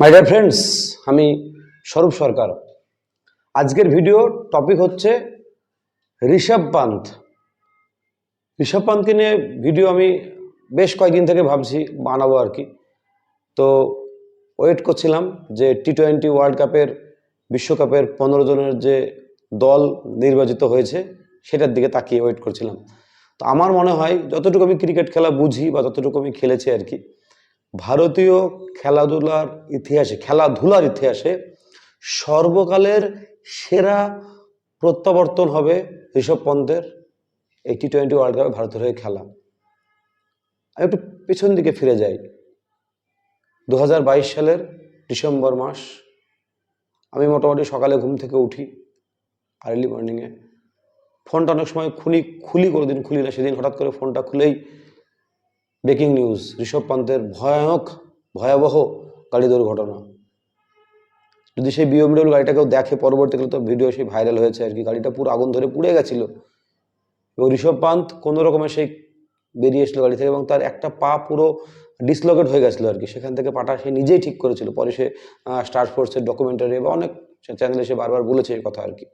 My dear friends আমি স্বরূপ সরকার। আজকের ভিডিও টপিক হচ্ছে ঋষভ পান্ত ঋষভ পান্তকে নিয়ে ভিডিও আমি বেশ কয়েকদিন থেকে ভাবছি বানাবো আর কি। তো ওয়েট করছিলাম যে টি টোয়েন্টি ওয়ার্ল্ড কাপের বিশ্বকাপের পনেরো জনের যে দল নির্বাচিত হয়েছে, সেটার দিকে তাকিয়ে ওয়েট করছিলাম। তো আমার মনে হয় যতটুকু আমি ক্রিকেট খেলা বুঝি বা যতটুকু আমি খেলেছি আর কি ভারতীয় খেলাধুলার ইতিহাসে খেলাধুলার ইতিহাসে সর্বকালের সেরা প্রত্যাবর্তন হবে ঋষভ পন্থের এই টি টোয়েন্টি ওয়ার্ল্ড কাপে ভারতের হয়ে খেলা। আমি একটু পেছন দিকে ফিরে যাই। দু হাজার বাইশ সালের ডিসেম্বর মাস, আমি মোটামুটি সকালে ঘুম থেকে উঠি আর্লি মর্নিংয়ে ফোনটা অনেক সময় খুলি খুলি করে দিন খুলি না, সেদিন হঠাৎ করে ফোনটা খুলেই ব্রেকিং নিউজ, ঋষভ পান্তের ভয়ানক, ভয়াবহ গাড়ি দুর্ঘটনা। যদি সেই বিএমডব্লিউ গাড়িটা কেউ দেখে পরবর্তীকালে তো ভিডিও সেই ভাইরাল হয়েছে আর কি, গাড়িটা পুরো আগুন ধরে পুড়ে গেছিল। এবং ঋষভ পান্ত কোনো রকমের সেই বেরিয়ে এসলো গাড়ি থেকে এবং তার একটা পা পুরো ডিসলোকেট হয়ে গেছিল আর কি। সেখান থেকে পাটা সে নিজেই ঠিক করেছিল। পরে সে স্টার ফোর্সের ডকুমেন্টারি বা অনেক চ্যানেলে সে বারবার বলেছে এই কথা আর কি।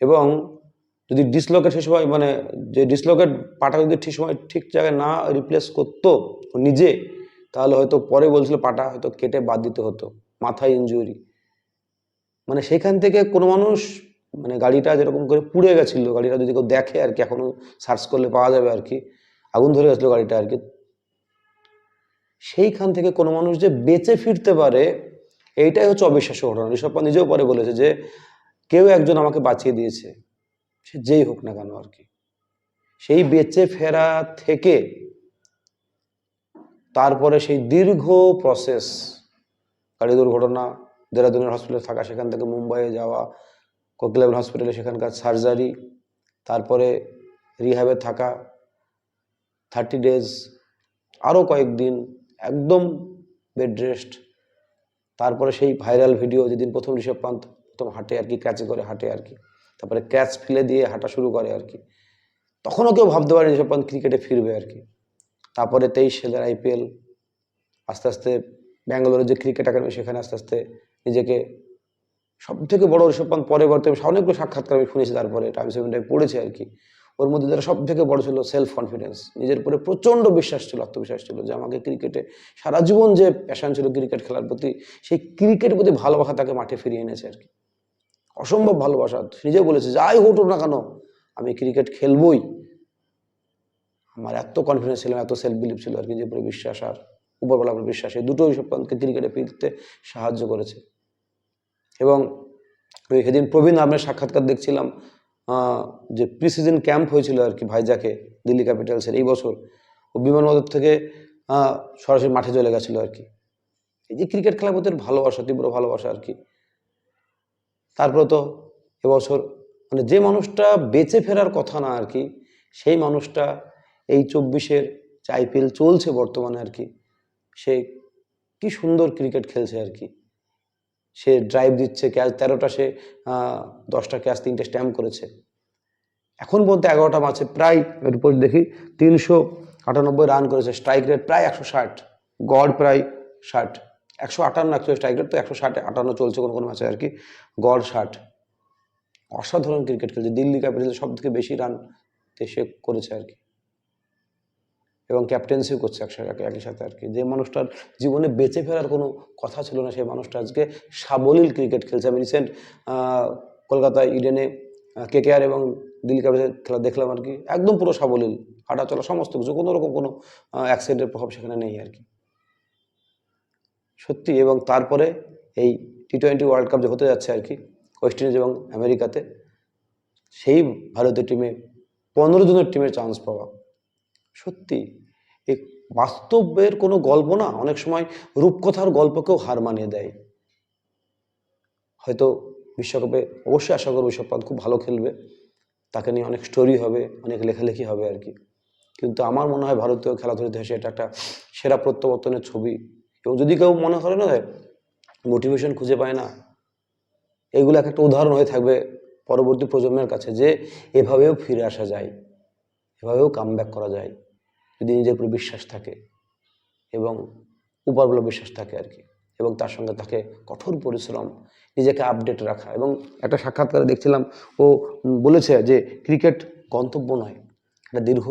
এবং যদি ডিসলোকেট সে সময় মানে যে ডিসলোকেট পাটা যদি ঠিক সময় ঠিক জায়গায় না রিপ্লেস করতো নিজে, তাহলে হয়তো পরে বলছিল পাটা হয়তো কেটে বাদ দিতে হতো, মাথায় ইঞ্জুরি মানে সেখান থেকে কোনো মানুষ মানে গাড়িটা যেরকম করে পুড়ে গেছিল, গাড়িটা যদি কেউ দেখে আর কি, এখনও সার্চ করলে পাওয়া যাবে আর কি, আগুন ধরে গেছিল গাড়িটা আর কি। সেইখান থেকে কোনো মানুষ যে বেঁচে ফিরতে পারে, এইটাই হচ্ছে অবিশ্বাস্য ঘটনা। ঋষভ নিজেও পরে বলেছে যে, কেউ একজন আমাকে বাঁচিয়ে দিয়েছে। সে যেই হোক না কেন আর কি। সেই বেঁচে ফেরা থেকে তারপরে সেই দীর্ঘ প্রসেস গাড়ি দুর্ঘটনা, দেরাদুনের হসপিটালে থাকা, সেখান থেকে মুম্বাইয়ে যাওয়া কোকিলাবেন হসপিটালে সেখানকার সার্জারি তারপরে রিহ্যাবে থাকা থার্টি ডেজ আরও কয়েকদিন একদম বেড রেস্ট তারপরে সেই ভাইরাল ভিডিও যেদিন প্রথম ঋষভ পান্ত প্রথম হাঁটে আর কি ক্যাচে করে হাঁটে আর কি। তারপরে ক্যাচ ফেলে দিয়ে হাঁটা শুরু করে আর কি। তখনও কেউ ভাবতে পারে পান্ত ক্রিকেটে ফিরবে আর কি। তারপরে তেইশ সালের আইপিএল, আস্তে আস্তে ব্যাঙ্গালোরের যে ক্রিকেট একাডেমি, সেখানে আস্তে আস্তে নিজেকে সব থেকে বড় ঋষভ পান্ত পরে বর্তমানে অনেকগুলো সাক্ষাৎকার আমি শুনেছি, তারপরে টাইম ইন্ডিয়ায় পড়েছি আর কি। ওর মধ্যে যারা সব থেকে বড় ছিল সেলফ কনফিডেন্স নিজের উপরে প্রচণ্ড বিশ্বাস ছিল, আত্মবিশ্বাস ছিল যে আমাকে ক্রিকেটে সারা জীবন যে প্যাশন ছিল ক্রিকেট খেলার প্রতি, সেই ক্রিকেটের প্রতি ভালোবাসা তাকে মাঠে ফিরিয়ে এনেছে আর কি। অসম্ভব ভালোবাসা। নিজে বলেছে, যাই ঘটুক না কেন, আমি ক্রিকেট খেলবই। আমার এত কনফিডেন্স ছিল, এত সেলফ বিলিভ ছিল আর কি যে উপরে বিশ্বাস আর উপরবেলা উপরে বিশ্বাস। এই দুটোই সব পান্তকে ক্রিকেটে ফিরতে সাহায্য করেছে। এবং ওই সেদিন প্রবীণ আহমের সাক্ষাৎকার দেখছিলাম যে প্রি সিজন ক্যাম্প হয়েছিল আর কি ভাইজাকে, দিল্লি ক্যাপিটালসের এই বছর। ও বিমানবন্দর থেকে সরাসরি মাঠে চলে গেছিল আর কি। এই যে ক্রিকেট খেলার প্রতি ভালোবাসা, তীব্র ভালোবাসা আর কি। তারপরে তো এবছর মানে যে মানুষটা বেঁচে ফেরার কথা না আর কি, সেই মানুষটা এই চব্বিশের যে চলছে বর্তমানে আর কি। সে কি সুন্দর ক্রিকেট খেলছে আর কি। সে ড্রাইভ দিচ্ছে, ক্যাচ তেরোটা সে দশটা ক্যাচ তিনটে স্ট্যাম্প করেছে। এখন পর্যন্ত এগারোটা ম্যাচে প্রায় এর উপর দেখি, তিনশো আটানব্বই রান করেছে স্ট্রাইক রেট প্রায় একশো ষাট, গড় প্রায় ষাট। একশো আটান্ন অ্যাকচুয়ালি স্ট্রাইক রেট তো একশো ষাট, আটান্ন চলছে কোনো কোনো ম্যাচে আর কি। গড় ষাট। অসাধারণ ক্রিকেট খেলছে। দিল্লি ক্যাপিটাল সব থেকে বেশি রান সে করেছে আর কি। এবং ক্যাপ্টেন্সিও করছে একসাথে একই সাথে আর কি। যে মানুষটার জীবনে বেঁচে ফেরার কোনো কথা ছিল না সেই মানুষটা আজকে সাবলীল ক্রিকেট খেলছে। আমি রিসেন্ট কলকাতায় ইডেনে কে কে আর এবং দিল্লি ক্যাপিটাল খেলা দেখলাম আর কি। একদম পুরো সাবলীল। হাঁটা চলা সমস্ত কিছু, কোনো রকম কোনো অ্যাক্সিডেন্টের প্রভাব সেখানে নেই আর কি। সত্যি, এবং তারপরে এই টি টোয়েন্টি ওয়ার্ল্ড কাপ যে হতে যাচ্ছে আর কি ওয়েস্ট ইন্ডিজ এবং আমেরিকাতে, সেই ভারতীয় টিমে পনেরো জনের টিমের চান্স পাওয়া। সত্যি এই বাস্তবের কোনো গল্প না, অনেক সময় রূপকথার গল্পকেও হার মানিয়ে দেয়। হয়তো বিশ্বকাপে অবশ্যই আশা করব ঋষভ খুব ভালো খেলবে, তাকে নিয়ে অনেক স্টোরি হবে, অনেক লেখালেখি হবে আর কি। কিন্তু আমার মনে হয় ভারতীয় খেলাধুলার ইতিহাসে এটা একটা সেরা প্রত্যাবর্তনের ছবি এবং যদি কেউ মনে করে না মোটিভেশন খুঁজে পায় না, এগুলো এক একটা উদাহরণ হয়ে থাকবে পরবর্তী প্রজন্মের কাছে যে এভাবেও ফিরে আসা যায়, এভাবেও কাম করা যায়, যদি নিজের উপর বিশ্বাস থাকে এবং উপরবেলা বিশ্বাস থাকে আর কি, এবং তার সঙ্গে তাকে কঠোর পরিশ্রম, নিজেকে আপডেট রাখা এবং একটা সাক্ষাৎকারে দেখছিলাম, ও বলেছে যে ক্রিকেট গন্তব্য নয় একটা দীর্ঘ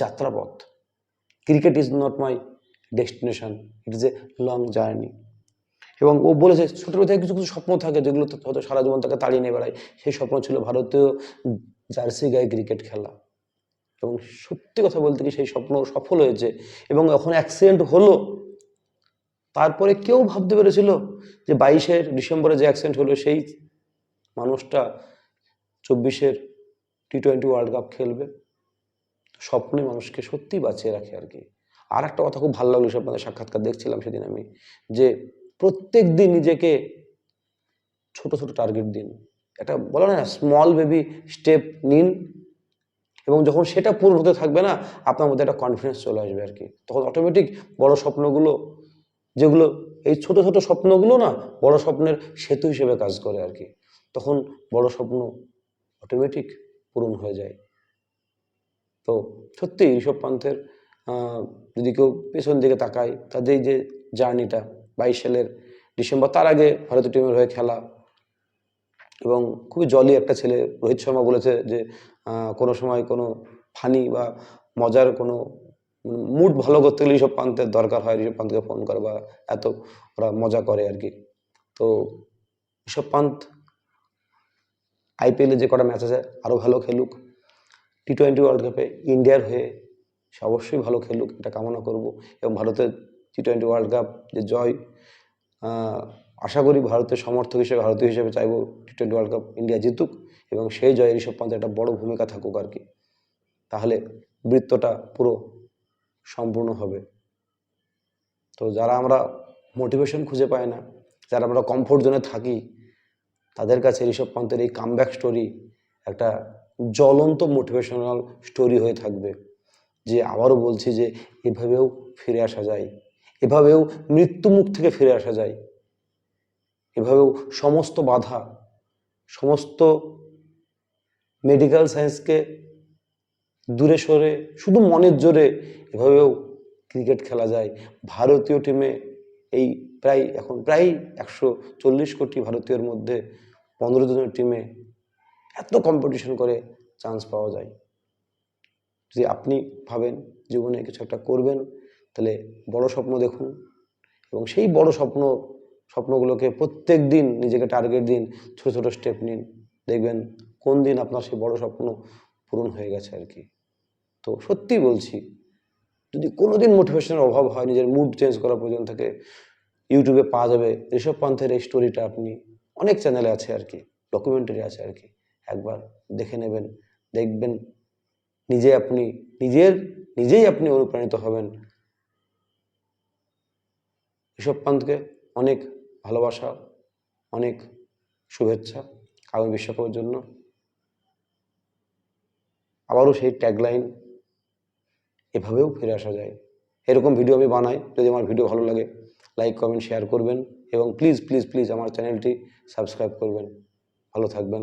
যাত্রাপথ। Cricket is not my destination it is a long journey এবং ও বলেছে, ছোটবেলা থেকে কিছু কিছু স্বপ্ন থাকে যেগুলো হয়তো সারা জীবন তাকে তাড়িয়ে নিয়ে বেড়ায়। সেই স্বপ্ন ছিল ভারতীয় জার্সি গায়ে ক্রিকেট খেলা। এবং সত্যি কথা বলতে কি সেই স্বপ্ন সফল হয়েছে। এবং এখন অ্যাক্সিডেন্ট হলো। তারপরে কেউ ভাবতে পেরেছিল যে বাইশের ডিসেম্বরে যে অ্যাক্সিডেন্ট হলো, সেই মানুষটা চব্বিশের টি টোয়েন্টি ওয়ার্ল্ড কাপ খেলবে। স্বপ্নে মানুষকে সত্যি বাঁচিয়ে রাখে আর কি। আর একটা কথা খুব ভালো লাগল সব সাক্ষাৎকার দেখছিলাম সেদিন আমি, যে প্রত্যেক দিন নিজেকে ছোট ছোট টার্গেট দিন। একটা বলে না স্মল বেবি স্টেপ নিন এবং যখন সেটা পূরণ হতে থাকবে না, আপনার মধ্যে একটা কনফিডেন্স চলে আসবে আর কি। তখন অটোমেটিক বড় স্বপ্নগুলো, যেগুলো এই ছোট ছোট স্বপ্নগুলো না, বড় স্বপ্নের সেতু হিসেবে কাজ করে আর কি। তখন বড় স্বপ্ন অটোমেটিক পূরণ হয়ে যায়। তো সত্যি ঋষভ পান্থের যদি কেউ পেছন দিকে তাকায়, তাদের এই যে জার্নিটা বাইশ সালের ডিসেম্বর, তার আগে ভারতীয় টিমের হয়ে খেলা। এবং খুবই জলি একটা ছেলে, রোহিত শর্মা বলেছে যে কোনো সময় কোনো ফানি বা মজার কোনো মুড ভালো করতে গেলে ঋষভ পান্তের দরকার হয় ঋষভ পান্তকে ফোন করে বা এত ওরা মজা করে আর কি। তো ঋষভ পান্ত আইপিএলে যে কটা ম্যাচ আছে আরও ভালো খেলুক। টি টোয়েন্টি ওয়ার্ল্ড কাপে ইন্ডিয়ার হয়ে সে অবশ্যই ভালো খেলুক, এটা কামনা করব। এবং ভারতের টি টোয়েন্টি ওয়ার্ল্ড কাপ যে জয় আশা করি ভারতের সমর্থক হিসেবে, ভারতীয় হিসেবে চাইব T twenty world cup India জিতুক এবং সেই জয়ে ঋষভ পান্তের একটা বড় ভূমিকা থাকুক আর কি। তাহলে বৃত্তটা পুরো সম্পূর্ণ হবে। তো যারা আমরা মোটিভেশন খুঁজে পাই না, যারা আমরা কমফোর্ট জোনে থাকি, তাদের কাছে ঋষভ পান্তের এই কামব্যাক স্টোরি একটা জ্বলন্ত মোটিভেশনাল স্টোরি হয়ে থাকবে। যে আবারও বলছি যে এভাবেও ফিরে আসা যায়। এভাবেও মৃত্যুমুখ থেকে ফিরে আসা যায়। এভাবেও সমস্ত বাধা, সমস্ত মেডিকেল সায়েন্সকে দূরে সরে, শুধু মনের জোরে এভাবেও ক্রিকেট খেলা যায়। ভারতীয় টিমে এই প্রায় এখন প্রায় একশো চল্লিশ কোটি ভারতীয়র মধ্যে পনেরো জনের টিমে এত কম্পিটিশন করে চান্স পাওয়া যায়। যদি আপনি ভাবেন জীবনে কিছু একটা করবেন, তাহলে বড় স্বপ্ন দেখুন এবং সেই বড় স্বপ্ন, স্বপ্নগুলোকে প্রত্যেক দিন নিজেকে টার্গেট দিন, ছোট ছোট স্টেপ নিন। দেখবেন কোন দিন আপনার সেই বড় স্বপ্ন পূরণ হয়ে গেছে আর কি। তো সত্যি বলছি, যদি কোনো দিন মোটিভেশনের অভাব হয়, নিজের মুড চেঞ্জ করার প্রয়োজন থাকে ইউটিউবে পাওয়া যাবে, ঋষভ পান্থের এই স্টোরিটা আপনি অনেক চ্যানেলে আছে আর কি ডকুমেন্টারি আছে আর কি। একবার দেখে নেবেন, দেখবেন নিজে আপনি, নিজের, নিজেই আপনি অনুপ্রাণিত হবেন। ঋষভ পান্থকে অনেক ভালোবাসা, অনেক শুভেচ্ছা আগামী বিশ্বকাপের জন্য। আবারও সেই ট্যাগলাইন এভাবেও ফিরে আসা যায়। এরকম ভিডিও আমি বানাই, যদি আমার ভিডিও ভালো লাগে লাইক কমেন্ট শেয়ার করবেন এবং প্লিজ প্লিজ প্লিজ আমার চ্যানেলটি সাবস্ক্রাইব করবেন। ভালো থাকবেন।